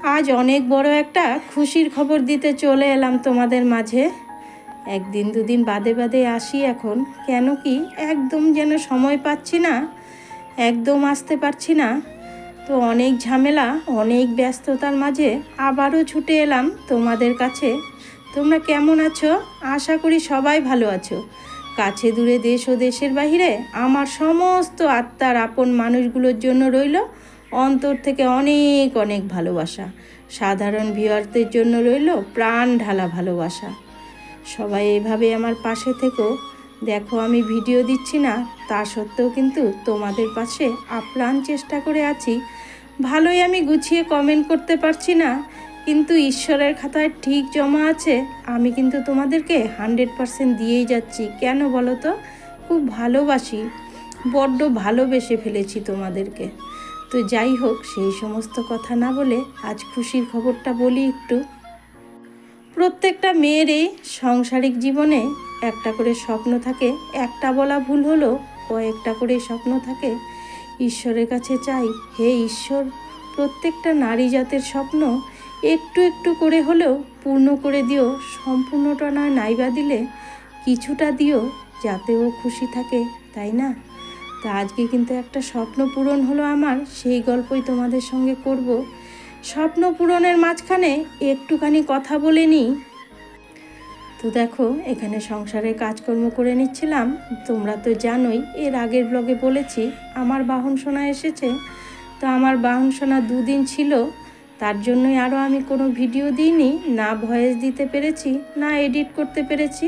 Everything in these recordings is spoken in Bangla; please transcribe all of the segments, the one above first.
আজ অনেক বড় একটা খুশির খবর দিতে চলে এলাম তোমাদের মাঝে। একদিন দুদিন বাদে বাদে আসি এখন। কেন কি একদম যেন সময় পাচ্ছি না, একদম আসতে পারছি না। তো অনেক ঝামেলা, অনেক ব্যস্ততার মাঝে আবারও ছুটে এলাম তোমাদের কাছে। তোমরা কেমন আছো? আশা করি সবাই ভালো আছো। কাছে দূরে দেশ ও দেশের বাহিরে আমার সমস্ত আত্মার আপন মানুষগুলোর জন্য রইল। অন্তর থেকে অনেক অনেক ভালোবাসা। সাধারণ ভিউয়ারদের জন্য রইল প্রাণ ঢালা ভালোবাসা। সবাই এভাবে আমার পাশে থেকেও দেখো, আমি ভিডিও দিচ্ছি না। তা সত্ত্বেও কিন্তু তোমাদের পাশে আপ্রাণ চেষ্টা করে আছি। ভালোই আমি গুছিয়ে কমেন্ট করতে পারছি না। কিন্তু ঈশ্বরের খাতায় ঠিক জমা আছে। আমি কিন্তু তোমাদেরকে হান্ড্রেড পারসেন্ট দিয়েই যাচ্ছি। কেন বলো তো? খুব ভালোবাসি। বড্ড ভালোবেসে ফেলেছি তোমাদেরকে। তো যাই হোক, সেই সমস্ত কথা না বলে আজ খুশির খবরটা বলি একটু। প্রত্যেকটা মেয়েরই সাংসারিক জীবনে একটা করে স্বপ্ন থাকে, একটা বলা ভুল হলো কয়েকটা করে স্বপ্ন থাকে। ঈশ্বরের কাছে চাই, হে ঈশ্বর, প্রত্যেকটা নারী জাতের স্বপ্ন একটু একটু করে হলেও পূর্ণ করে দিও, সম্পূর্ণটা নয় নাইবা দিলে কিছুটা দিও, যাতে ও খুশি থাকে, তাই না? তা আজকে কিন্তু একটা স্বপ্ন পূরণ হলো আমার, সেই গল্পই তোমাদের সঙ্গে করব। স্বপ্ন পূরণের মাঝখানে একটুখানি কথা বলে নিই। তো দেখো, এখানে সংসারের কাজকর্ম করে নিচ্ছিলাম। তোমরা তো জানোই, এর আগের ব্লগে বলেছি, আমার বাহন সোনা এসেছে। তো আমার বাহন সোনা দুদিন ছিল, তার জন্যই আরও আমি কোনো ভিডিও দিইনি, না ভয়েস দিতে পেরেছি, না এডিট করতে পেরেছি।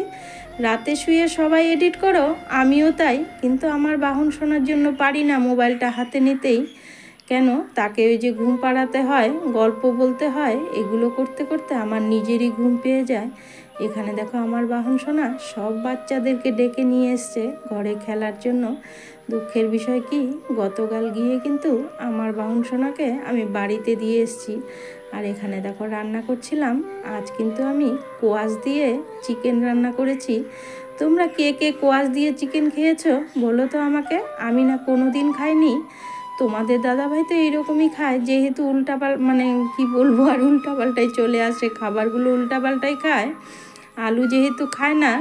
রাতে শুয়ে সবাই এডিট করো, আমিও তাই, কিন্তু আমার বাহন শোনার জন্য পারি না মোবাইলটা হাতে নিতেই। কেন? তাকে ওই যে ঘুম পাড়াতে হয়, গল্প বলতে হয়, এগুলো করতে করতে আমার নিজেরই ঘুম পেয়ে যায়। এখানে দেখো আমার বাহন শোনা সব বাচ্চাদেরকে ডেকে নিয়ে এসছে ঘরে খেলার জন্য। দুঃখের বিষয় কি? গতকাল গিয়ে কিন্তু আমার বাহন সোনাকে আমি বাড়িতে দিয়ে এসছি। আর এখানে দেখো রান্না করছিলাম। আজ কিন্তু আমি কোয়াশ দিয়ে চিকেন রান্না করেছি। তোমরা কে কে কোয়াশ দিয়ে চিকেন খেয়েছো বলো তো আমাকে? আমি না কোনো দিন খাইনি। তোমাদের দাদাভাই তো এইরকমই খায়। যেহেতু উল্টাপাল মানে কি বলব আর উল্টাপাল্টাই চলে আসে। খাবারগুলো উল্টাপাল্টাই খায়। আলু যেহেতু খায় না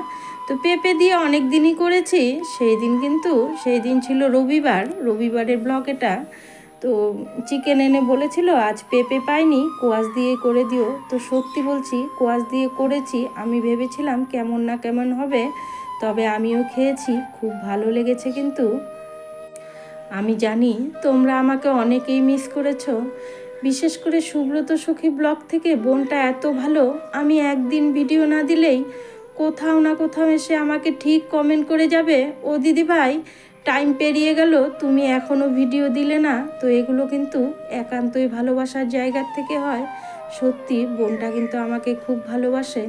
তো পেঁপে দিয়ে অনেক দিনই করেছি, সেই দিন কিন্তু, সেই দিন ছিল রবিবার, রবিবারের ব্লগ এটা। তো চিকেন এনে বলেছিল, আজ পেঁপে পাইনি, কোয়াশ দিয়ে করে দিও। তো সত্যি বলছি, কোয়াশ দিয়ে করেছি, আমি ভেবেছিলাম কেমন না কেমন হবে, তবে আমিও খেয়েছি, খুব ভালো লেগেছে কিন্তু। আমি জানি, তোমরা আমাকে অনেকেই মিস করেছ। বিশেষ করে সুব্রত সখী ব্লগ থেকে বোনটা এত ভালো, আমি একদিন ভিডিও না দিলেই কোথাও না কোথাও এসে আমাকে ঠিক কমেন্ট করে যাবে। ও দিদি ভাই টাইম পেরিয়ে গেল, তুমি এখনও ভিডিও দিলে না, তো এগুলো কিন্তু একান্তই ভালোবাসার জায়গার থেকে হয়। সত্যি, বোনটা কিন্তু আমাকে খুব ভালোবাসে।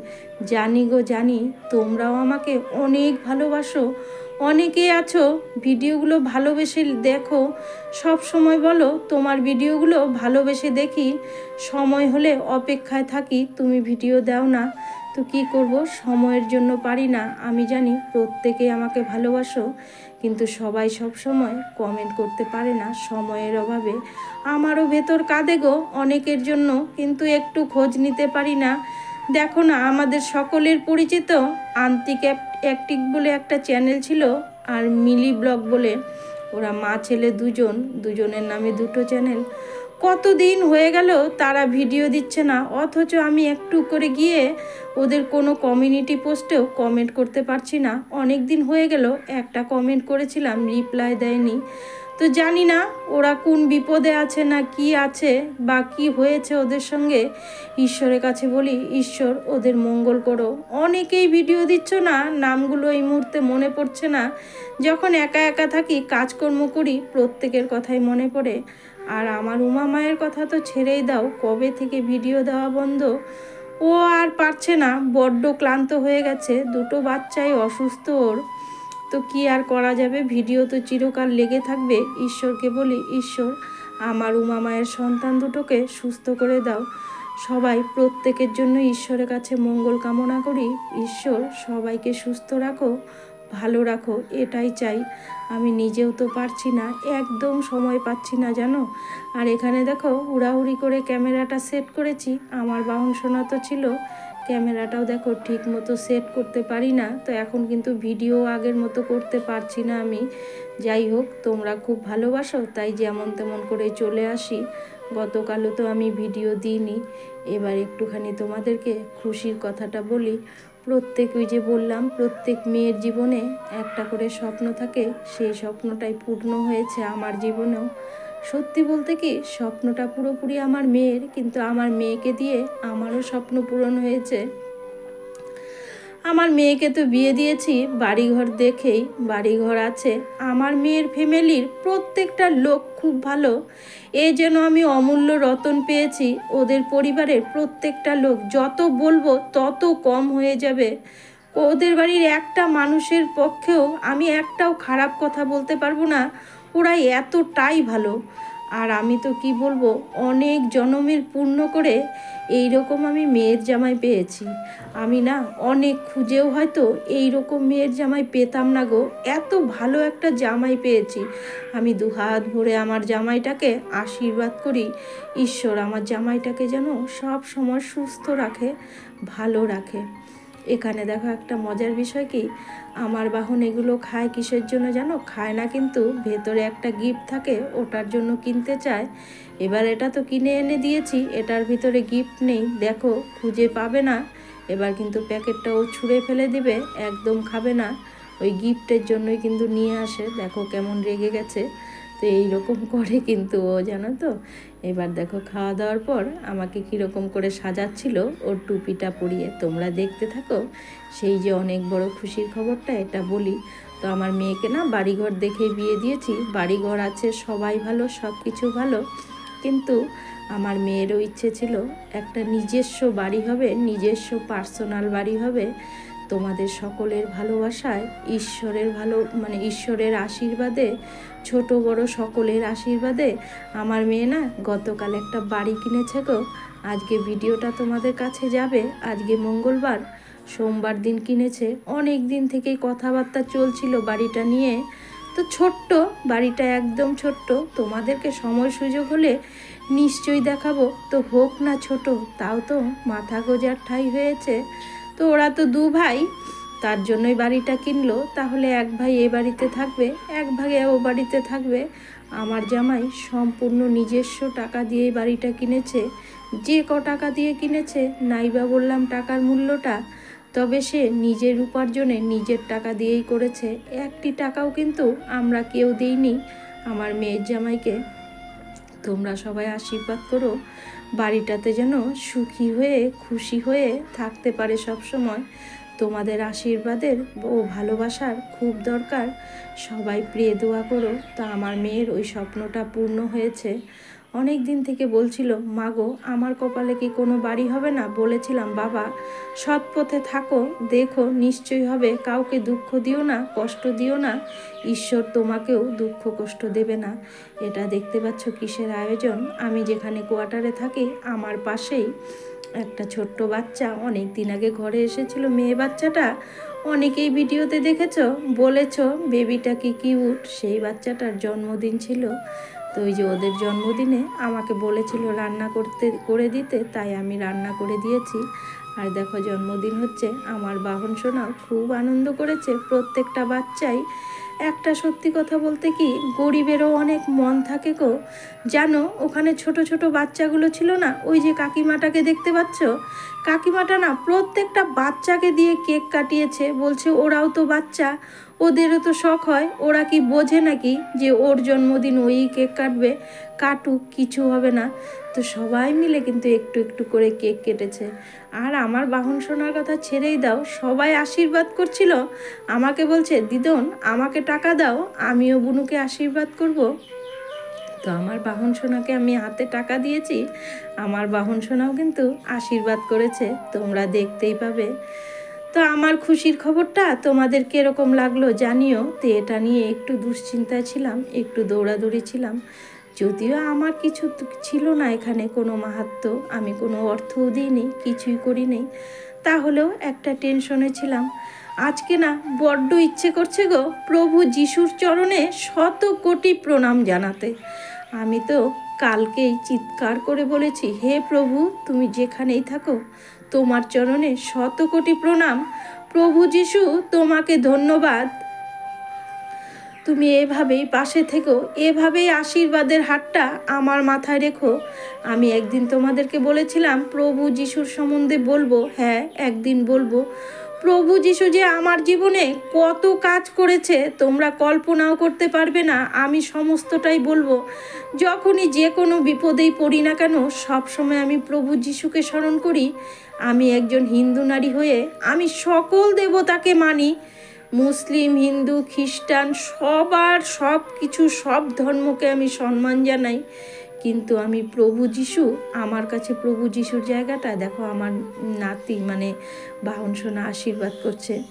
জানি গো, জানি, তোমরাও আমাকে অনেক ভালোবাসো। অনেকে আছো ভিডিওগুলো ভালোবেসে দেখো। সব সময় বলো, তোমার ভিডিওগুলো ভালোবেসে দেখি। সময় হলে অপেক্ষায় থাকি, তুমি ভিডিও দাও না। তো কি করব? সময়ের জন্য পারি না। আমি জানি প্রত্যেকে আমাকে ভালোবাসো, কিন্তু সবাই সব সময় কমেন্ট করতে পারে না সময়ের অভাবে। আমারও ভেতর কাঁদে গো অনেকের জন্য, কিন্তু একটু খোঁজ নিতে পারি না। দেখো না, আমাদের সকলের পরিচিত আন্তিক অ্যাক্টিক বলে একটা চ্যানেল ছিল, আর মিলি ব্লগ বলে। ওরা মা, ছেলে দুজন, দুজনের নামে দুটো চ্যানেল। কতদিন হয়ে গেল তারা ভিডিও দিচ্ছে না, অথচ আমি একটু করে গিয়ে ওদের কোনো কমিউনিটি পোস্টেও কমেন্ট করতে পারছি না। অনেক দিন হয়ে গেল, একটা কমেন্ট করেছিলাম রিপ্লাই দেয়নি। তো জানি না ওরা কোন বিপদে আছে না কি আছে, বা কি হয়েছে ওদের সঙ্গে। ঈশ্বরের কাছে বলি, ঈশ্বর ওদের মঙ্গল করো। অনেকেই ভিডিও দিচ্ছ না, নামগুলো এই মুহূর্তে মনে পড়ছে না। যখন একা একা থাকি, কাজকর্ম করি, প্রত্যেকের কথাই মনে পড়ে। আর আমার উমা মায়ের কথা তো ছেড়েই দাও, কবে থেকে ভিডিও দেওয়া বন্ধ? ও আর পারছে না, বড্ড ক্লান্ত হয়ে গেছে, দুটো বাচ্চাই অসুস্থ ওর। তো কি আর করা যাবে, ভিডিও তো চিরকাল লেগে থাকবে, ঈশ্বরকে বলি, ঈশ্বর, আমার উমা মায়ের সন্তান দুটোকে সুস্থ করে দাও। সবাই প্রত্যেকের জন্য ঈশ্বরের কাছে মঙ্গল কামনা করি। ঈশ্বর, সবাইকে সুস্থ রাখো, ভালো রাখো, এটাই চাই। আমি নিজেও তো পারছি না, একদম সময় পাচ্ছি না জানো? আর এখানে দেখো উড়াউড়ি করে ক্যামেরাটা সেট করেছি, আমার বাহন শোনা তো ছিল, ক্যামেরাটাও দেখো ঠিক মতো সেট করতে পারি না, তো এখন কিন্তু ভিডিও আগের মতো করতে পারছি না আমি। যাই হোক, তোমরা খুব ভালোবাসো, তাই যেমন তেমন করে চলে আসি। গতকালও তো আমি ভিডিও দিইনি, এবার একটুখানি তোমাদেরকে খুশির কথাটা বলি। প্রত্যেক ওই যে বললাম, প্রত্যেক মেয়ের জীবনে একটা করে স্বপ্ন থাকে, সেই স্বপ্নটাই পূর্ণ হয়েছে আমার জীবনেও। সত্যি বলতে কি, স্বপ্নটা পুরোপুরি আমার মেয়ের, কিন্তু আমার মেয়েকে দিয়ে আমারও স্বপ্ন পূরণ হয়েছে। আমার মেয়েকে তো বিয়ে দিয়েছি, বাড়িঘর দেখেই বাড়িঘর আছে। আমার মেয়ের ফ্যামিলির প্রত্যেকটা লোক খুব ভালো। এ যেন আমি অমূল্য রতন পেয়েছি, ওদের পরিবারের প্রত্যেকটা লোক যত বলব তত কম হয়ে যাবে। ওদের বাড়ির একটা মানুষের পক্ষেও আমি একটাও খারাপ কথা বলতে পারব না। ওরা এতটাই ভালো। আর আমি তো কি বলব, অনেক জনমের পূর্ণ করে এই রকম আমি মেয়ের জামাই পেয়েছি। আমি না অনেক খুঁজেও হয়তো এই রকম মেয়ের জামাই পেতাম না গো, এত ভালো একটা জামাই পেয়েছি। আমি দুহাত ভরে আমার জামাইটাকে আশীর্বাদ করি, ঈশ্বর আমার জামাইটাকে যেন সব সময় সুস্থ রাখে, ভালো রাখে। এখানে দেখো একটা মজার বিষয় কি? আমার বাহন এগুলো খায় কিসের জন্য জানো? খায় না কিন্তু ভেতরে একটা গিফট থাকে, ওটার জন্য কিনতে চায়। এবার এটা তো কিনে এনে দিয়েছি, এটার ভিতরে গিফট নেই। দেখো, খুঁজে পাবে না। এবার কিন্তু প্যাকেটটা ও ছুঁড়ে ফেলে দিবে, একদম খাবে না। ওই গিফটের জন্যই কিন্তু নিয়ে আসে। দেখো কেমন রেগে গেছে। তো এইরকম করে কিন্তু ও, জানো তো? এবার দেখো খাওয়া দাওয়ার পর আমাকে কীরকম করে সাজাচ্ছিল ওর টুপিটা পরিয়ে। তোমরা দেখতে থাকো, সেই যে অনেক বড় খুশির খবরটা, এটা বলি। তো আমার মেয়েকে না বাড়িঘর দেখে বিয়ে দিয়েছি। বাড়িঘর আছে, সবাই ভালো সব কিছু ভালো। কিন্তু আমার মেয়েরও ইচ্ছে ছিল, একটা নিজস্ব বাড়ি হবে, নিজস্ব পার্সোনাল বাড়ি হবে। তোমাদের সকলের ভালোবাসায়, ঈশ্বরের ভালো মানে ঈশ্বরের আশীর্বাদে, ছোট বড় সকলের আশীর্বাদে, আমার মেয়ে না গতকাল একটা বাড়ি কিনেছে গো। আজকে ভিডিওটা তোমাদের কাছে যাবে। আজকে মঙ্গলবার, সোমবার দিন কিনেছে। অনেক দিন থেকেই কথাবার্তা চলছিল বাড়িটা নিয়ে। তো ছোট্ট, বাড়িটা একদম ছোট্ট। তোমাদেরকে সময় সুযোগ হলে নিশ্চয়ই দেখাবো। তো হোক না ছোট, তাও তো মাথা গোজার ঠাই হয়েছে। তো ওরা তো দু ভাই, তার জন্যই বাড়িটা কিনলো। তাহলে এক ভাই এ বাড়িতে থাকবে, এক ভাগে ও বাড়িতে থাকবে। আমার জামাই সম্পূর্ণ নিজস্ব টাকা দিয়েই বাড়িটা কিনেছে। যে ক টাকা দিয়ে কিনেছে, নাইবা বললাম টাকার মূল্যটা, তবে সে নিজের উপার্জনে নিজের টাকা দিয়েই করেছে। একটি টাকাও কিন্তু আমরা কেউ দিইনি। আমার মেয়ের জামাইকে তোমরা সবাই আশীর্বাদ করো। বাড়িটাতে যেন সুখী হয়ে, খুশি হয়ে থাকতে পারে সব সময় তোমাদের আশীর্বাদের ও ভালোবাসার খুব দরকার। সবাই প্রিয় দোয়া করো, তা আমার মেয়ের ওই স্বপ্নটা পূর্ণ হয়েছে। অনেক দিন থেকে বলছিল, মাগো, আমার কপালে কি কোনো বাড়ি হবে না? বলেছিলাম, বাবা, সৎ পথে থাকো, দেখো, নিশ্চয়ই হবে। কাউকে দুঃখ দিও না, কষ্ট দিও না। ঈশ্বর তোমাকেও দুঃখ, কষ্ট দেবে না। এটা দেখতে পাচ্ছ কিসের আয়োজন? আমি যেখানে কোয়ার্টারে থাকি, আমার পাশেই একটা ছোট্ট বাচ্চা। অনেক দিন আগে ঘরে এসেছিল মেয়ে বাচ্চাটা। অনেকেই ভিডিওতে দেখেছ, বলেছ, বেবিটা কি কিউট? সেই বাচ্চাটার জন্মদিন ছিল। তো ওই যে ওদের জন্মদিনে আমাকে বলেছিল রান্না করতে, করে দিতে, তাই আমি রান্না করে দিয়েছি। আর দেখো জন্মদিন হচ্ছে, আমার বাহন সোনাও খুব আনন্দ করেছে। প্রত্যেকটা বাচ্চাই একটা সত্যি কথা বলতে কি, গরিবেরও অনেক মন থাকে গো। জানো, ওখানে ছোট ছোট বাচ্চাগুলো ছিল না? ওই যে কাকিমাটাকে দেখতে পাচ্ছ? কাকিমাটা না প্রত্যেকটা বাচ্চাকে দিয়ে কেক কাটিয়েছে। বলছে, ওরাও তো বাচ্চা। ওদেরও তো শখ হয়। ওরা কি বোঝে নাকি যে ওর জন্মদিন ওই কেক কাটবে? কাটুক, কিছু হবে না। তো সবাই মিলে কিন্তু একটু একটু করে কেক কেটেছে। আর আমার বাহন শোনার কথা ছেড়েই দাও। সবাই আশীর্বাদ করছিল। আমাকে বলছে, দিদন, আমাকে টাকা দাও। আমিও বুনুকে আশীর্বাদ করব। তো আমার বাহন সোনাকে আমি হাতে টাকা দিয়েছি। আমার বাহন সোনাও কিন্তু আশীর্বাদ করেছে, তোমরা দেখতেই পাবে। তো আমার খুশির খবরটা তোমাদের কীরকম লাগল জানিও। তো এটা নিয়ে একটু দুশ্চিন্তায় ছিলাম, একটু দৌড়াদৌড়ি ছিলাম। যদিও আমার কিছু ছিল না এখানে কোনো মাহাত্ম, আমি কোনো অর্থও দিইনি, কিছুই করিনি। তাহলেও একটা টেনশনে ছিলাম। আজকে না বড্ড ইচ্ছে করছে গো প্রভু যিশুর চরণে শত কোটি প্রণাম জানাতে। আমি তো কালকেই চিৎকার করে বলেছি, হে প্রভু, তুমি যেখানেই থাকো, তোমার চরণে শত কোটি প্রণাম। প্রভু যিশু, তোমাকে ধন্যবাদ। তুমি এভাবেই পাশে থেকো, এভাবেই আশীর্বাদের হাতটা আমার মাথায় রেখো। আমি একদিন তোমাদেরকে বলেছিলাম, প্রভু যিশুর সম্বন্ধে বলব। হ্যাঁ একদিন বলব। প্রভু যিশু যে আমার জীবনে কত কাজ করেছে, তোমরা কল্পনাও করতে পারবে না, আমি সমস্তটাই বলব। যখনই যে কোনো বিপদেই পড়ি না কেন সবসময় আমি প্রভু যিশুকে স্মরণ করি। আমি একজন হিন্দু নারী হয়ে, আমি সকল দেবতাকে মানি। মুসলিম, হিন্দু, খ্রিস্টান, সবার সব কিছু, সব ধর্মকে আমি সম্মান জানাই। কিন্তু আমি প্রভু যিশু, আমার কাছে প্রভু যিশুর জায়গাটা, দেখো আমার নাতি মানে বাহন সোনা আশীর্বাদ করছে।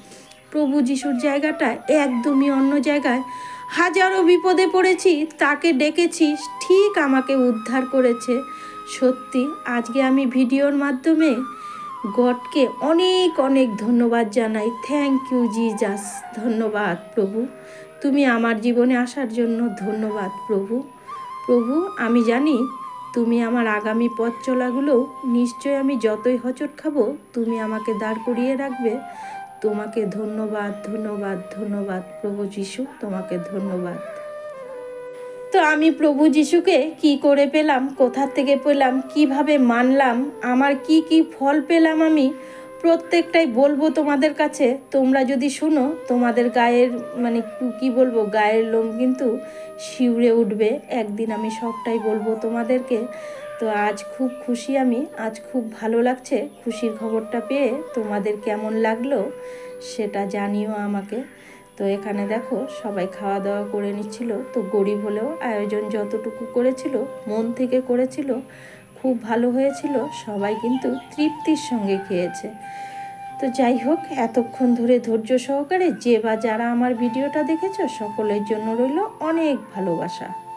প্রভু যিশুর জায়গাটা একদমই অন্য জায়গায়। হাজারো বিপদে পড়েছি, তাকে ডেকেছি, ঠিক আমাকে উদ্ধার করেছে। সত্যি, আজকে আমি ভিডিওর মাধ্যমে গডকে অনেক অনেক ধন্যবাদ জানাই। থ্যাংক ইউ জিজাস ধন্যবাদ, প্রভু। তুমি আমার জীবনে আসার জন্য ধন্যবাদ, প্রভু। প্রভু, আমি জানি তুমি আমার আগামী পথ চলাগুলো নিশ্চয় আমি যতই হচট খাব, তুমি আমাকে দাঁড় করিয়ে রাখবে। তোমাকে ধন্যবাদ ধন্যবাদ ধন্যবাদ, প্রভু যিশু, তোমাকে ধন্যবাদ। তো আমি প্রভু যিশুকে কি করে পেলাম? কোথা থেকে পেলাম? কীভাবে মানলাম? আমার কি কি ফল পেলাম আমি? প্রত্যেকটাই বলব তোমাদের কাছে। তোমরা যদি শুনো, তোমাদের গায়ের মানে কি- বলব? গায়ের লোম কিন্তু শিউরে উঠবে। একদিন আমি সবটাই বলব তোমাদেরকে। তো আজ খুব খুশি আমি। আজ খুব ভালো লাগছে। খুশির খবরটা পেয়ে তোমাদের কেমন লাগল সেটা জানিও আমাকে। তো এখানে দেখো সবাই খাওয়া দাওয়া করে নিচ্ছিল। তো গরিব হলেও আয়োজন যতটুকু করেছিল, মন থেকে করেছিল, খুব ভালো হয়েছিল, সবাই কিন্তু তৃপ্তির সঙ্গে খেয়েছে। তো যাই হোক, এতক্ষণ ধরে ধৈর্য সহকারে যে বা যারা আমার ভিডিওটা দেখেছ, সকলের জন্য রইল অনেক ভালোবাসা।